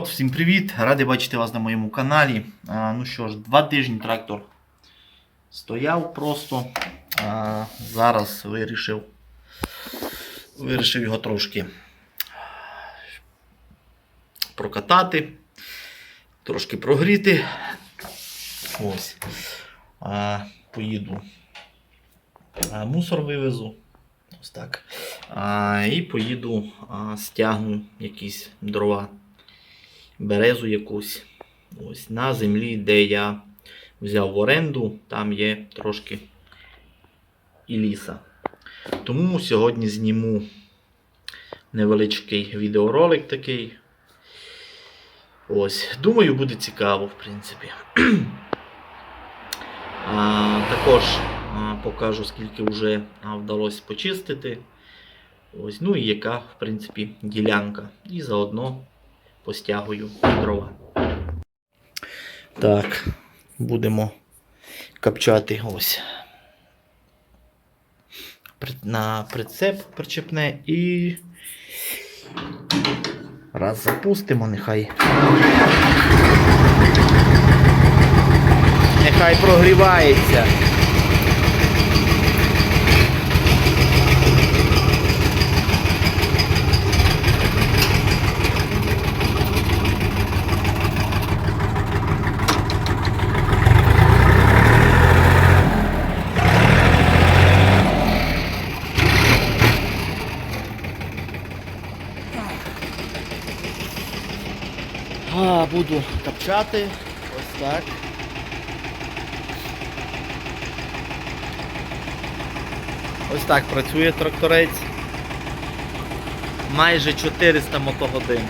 народ, всім привіт! Радий бачити вас на моєму каналі. А, ну що ж, два тижні трактор стояв просто. А, зараз вирішив, вирішив його трошки прокатати, трошки прогріти. Ось. А, поїду. А, мусор вивезу. Ось так. А, і поїду, а, стягну якісь дрова, березу якусь. Ось на землі, де я взяв в оренду, там є трошки і ліса. Тому сьогодні зніму невеличкий відеоролик такий. Ось, думаю, буде цікаво, в принципі. А, також а, покажу, скільки вже а, вдалося почистити. Ось, ну і яка, в принципі, ділянка. І заодно постягую дрова. Так, будемо копчати ось. На прицеп причепне і. Раз запустимо, нехай. Нехай прогрівається. А, буду копчати. Ось так. Ось так працює тракторець. Майже 400 мотогодин.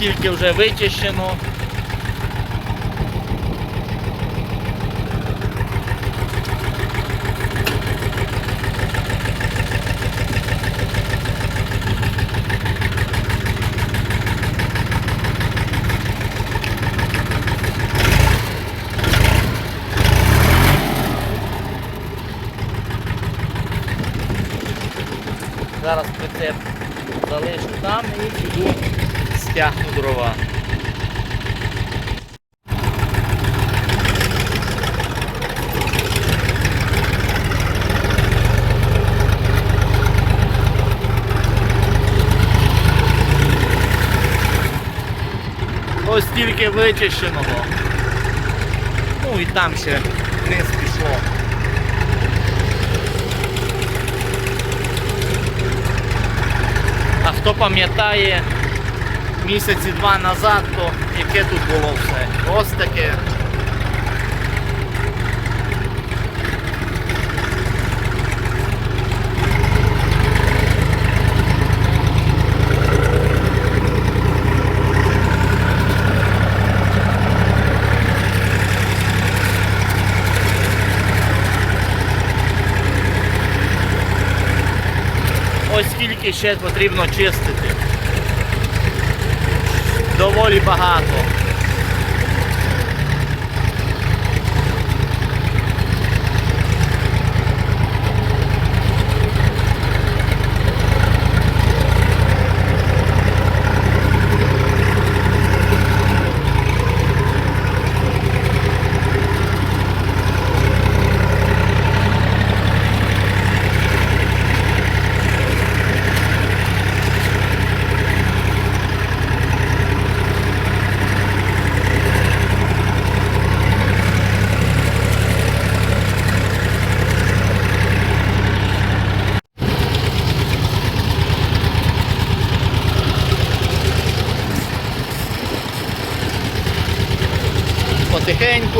Ось тільки вже вичищено. Зараз прицеп залишу там і піду стягну дрова. Ось тільки вичищеного. Ну і там ще вниз пішло. А хто пам'ятає місяці два назад, то яке тут було все? Ось таке. Ось скільки ще потрібно чистити. Доволі багато.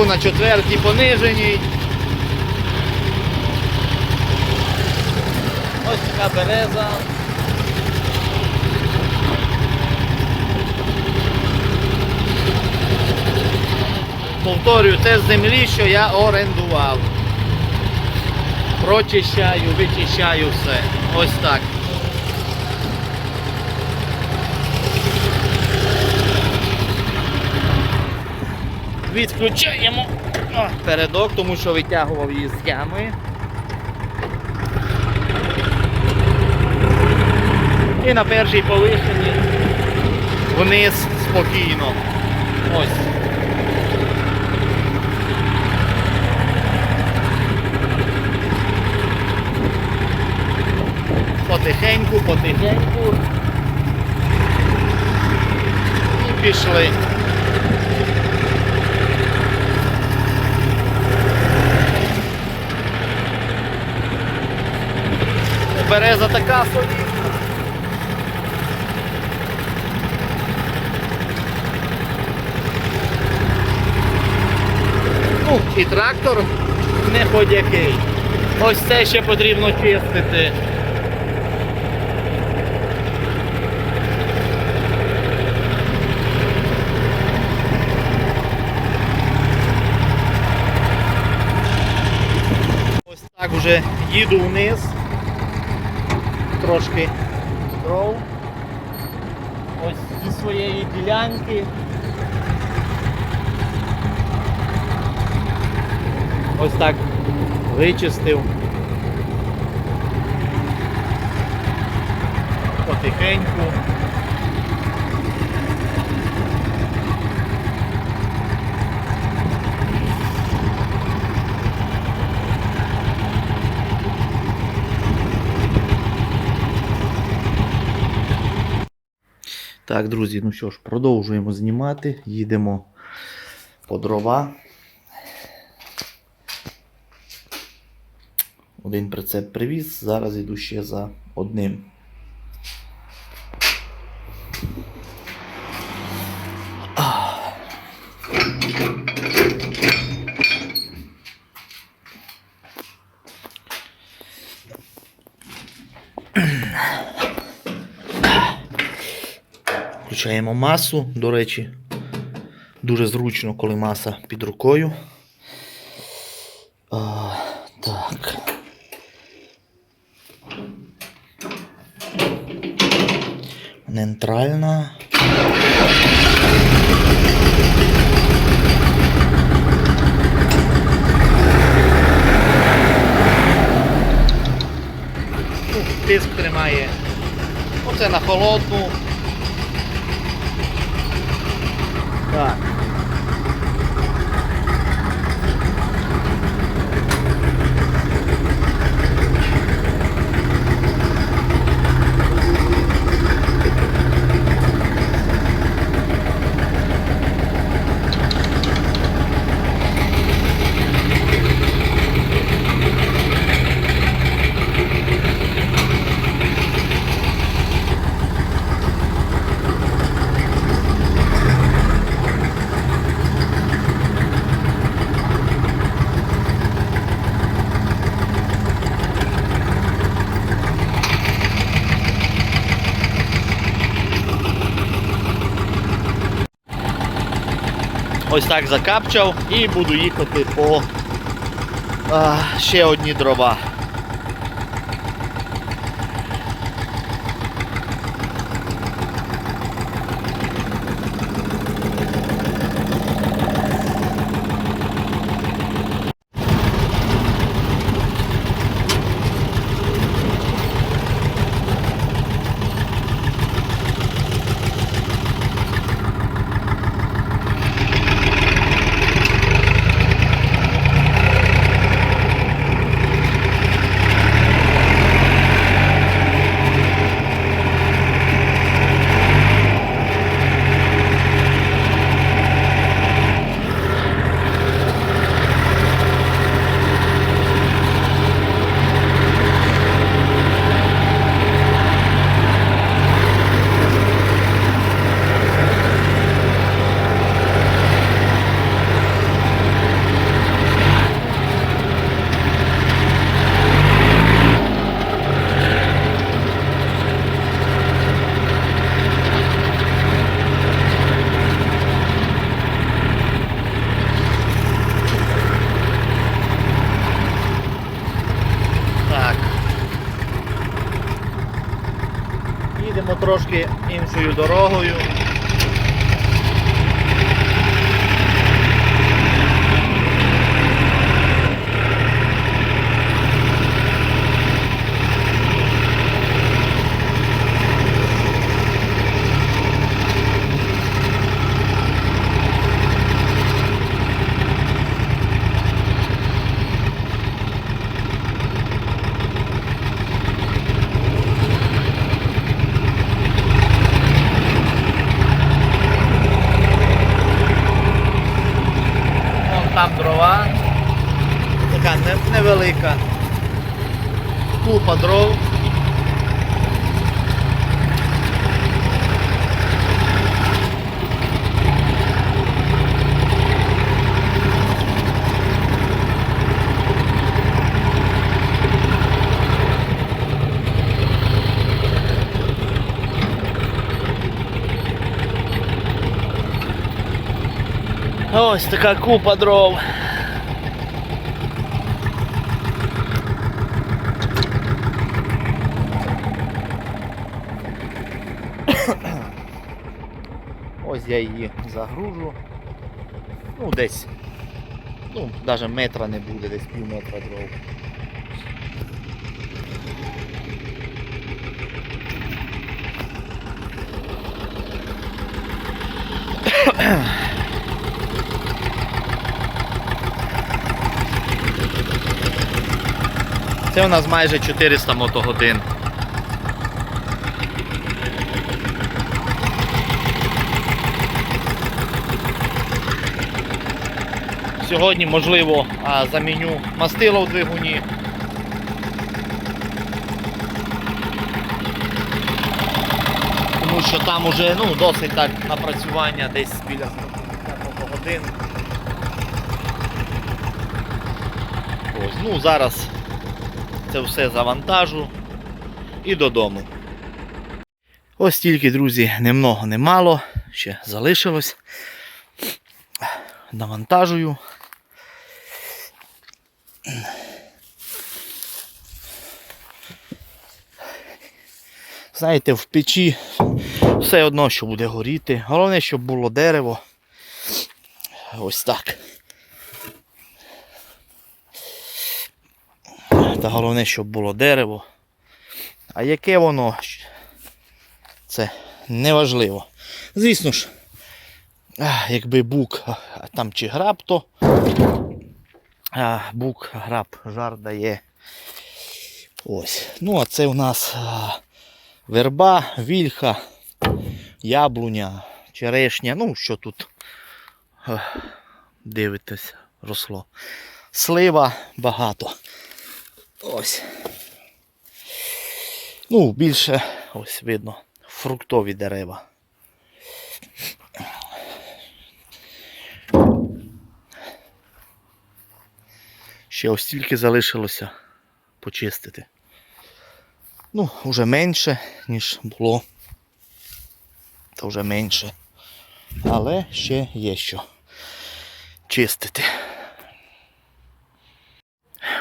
Потихеньку на четвертій пониженій. Ось така береза. Повторюю, це землі, що я орендував. Прочищаю, вичищаю все. Ось так. Відключаємо передок, тому що витягував її з ями. І на першій повишенні вниз спокійно. Ось. Потихеньку, потихеньку. І пішли. Береза така собі. Ну, і трактор не ходякий. Ось це ще потрібно чистити. Ось так вже їду вниз. Трошки дров. Ось зі своєї ділянки. Ось так вичистив. Потихеньку. Так, друзі, ну що ж, продовжуємо знімати. Їдемо по дрова. Один прицеп привіз, зараз йду ще за одним. Включаємо масу, до речі, дуже зручно, коли маса під рукою. А, так. Нейтральна. Тиск тримає. Оце на холодну. Так. Ось так закапчав і буду їхати по а, ще одні дрова. Іншою дорогою. Вон там дрова. Така не- невелика. Купа дров. Ось така купа дров. Ось я її загружу. Ну, десь. Ну, навіть метра не буде, десь пів метра дров. Це у нас майже 400 мотогодин. Сьогодні, можливо, заміню мастило в двигуні. Тому що там уже ну, досить так напрацювання десь біля 100 мотогодин. Ось, ну зараз це все завантажу і додому. Ось тільки, друзі, немного немало, ще залишилось. Навантажую. Знаєте, в печі все одно, що буде горіти. Головне, щоб було дерево. Ось так. Та головне, щоб було дерево. А яке воно, це неважливо. Звісно ж, якби бук там чи граб, то бук, граб, жар дає. Ось. Ну, а це у нас верба, вільха, яблуня, черешня. Ну, що тут дивитесь, росло. Слива багато. Ось. Ну, більше, ось видно, фруктові дерева. Ще ось тільки залишилося почистити. Ну, вже менше, ніж було. Та вже менше. Але ще є що чистити.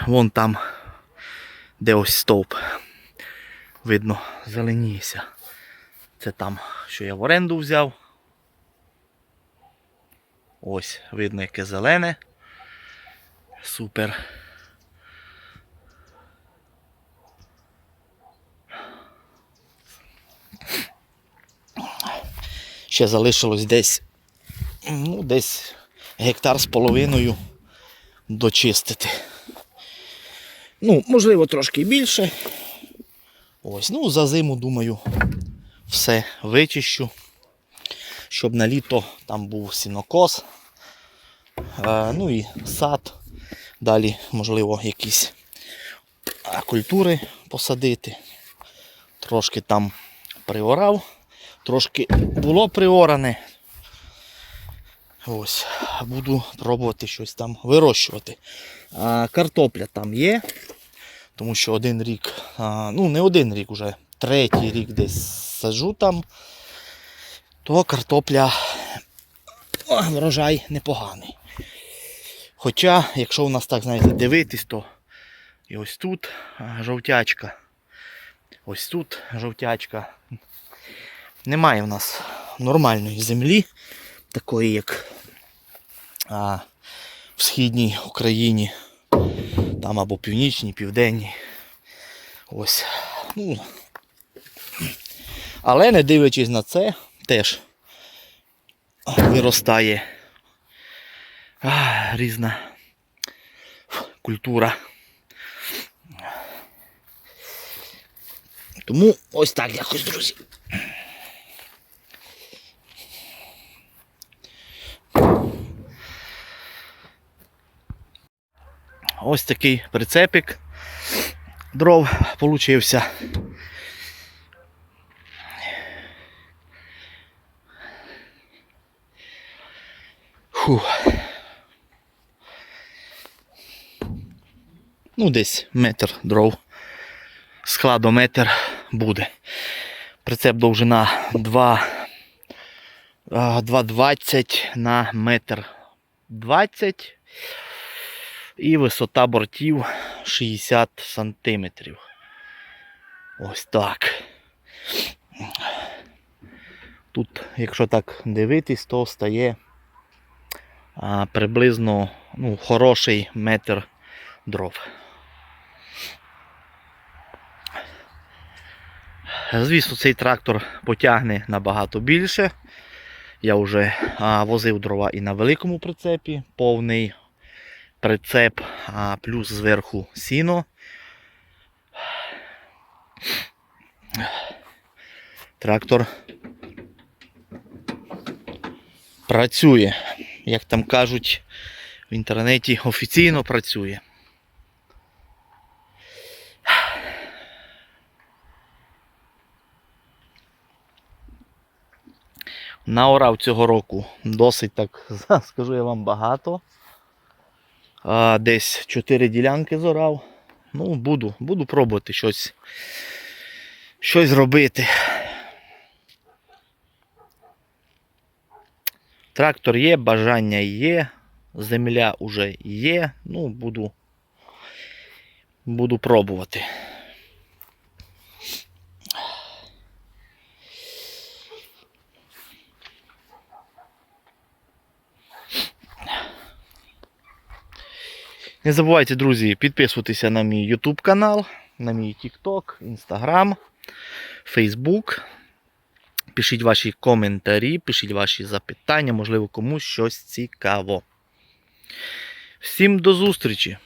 Вон там, де ось стовп. Видно, зеленіється. Це там, що я в оренду взяв. Ось, видно, яке зелене. Супер. Ще залишилось десь, ну, десь гектар з половиною дочистити. Ну, можливо, трошки більше. Ось, ну, за зиму, думаю, все вичищу. Щоб на літо там був сінокос. Е, ну і сад. Далі, можливо, якісь культури посадити. Трошки там приорав, трошки було приоране. Ось, буду пробувати щось там вирощувати. А, картопля там є, тому що один рік, а, ну не один рік уже, третій рік десь саджу там, то картопля врожай непоганий. Хоча, якщо у нас так, знаєте, дивитись, то і ось тут жовтячка. Ось тут жовтячка. немає в нас нормальної землі, такої як а, в східній Україні, там або північній, південній. Ось. Ну, але не дивлячись на це, теж виростає а, різна культура. Тому ось так якось, друзі. Ось такий прицепик дров получився. Фу. Ну, десь метр дров. Складометр буде. Прицеп довжина 2, а, 2,20 на метр 20 і висота бортів 60 сантиметрів. Ось так. Тут, якщо так дивитись, то стає а, приблизно ну, хороший метр дров. Звісно, цей трактор потягне набагато більше. Я вже а, возив дрова і на великому прицепі, повний прицеп, а, плюс зверху сіно. Трактор працює, як там кажуть в інтернеті, офіційно працює. Наорав цього року досить так, скажу я вам, багато. А, десь 4 ділянки зорав. Ну, буду, буду пробувати щось, щось робити. Трактор є, бажання є, земля вже є. Ну, буду, буду пробувати. Не забувайте, друзі, підписуватися на мій YouTube канал, на мій TikTok, Instagram, Facebook. Пишіть ваші коментарі, пишіть ваші запитання, можливо, комусь щось цікаво. Всім до зустрічі!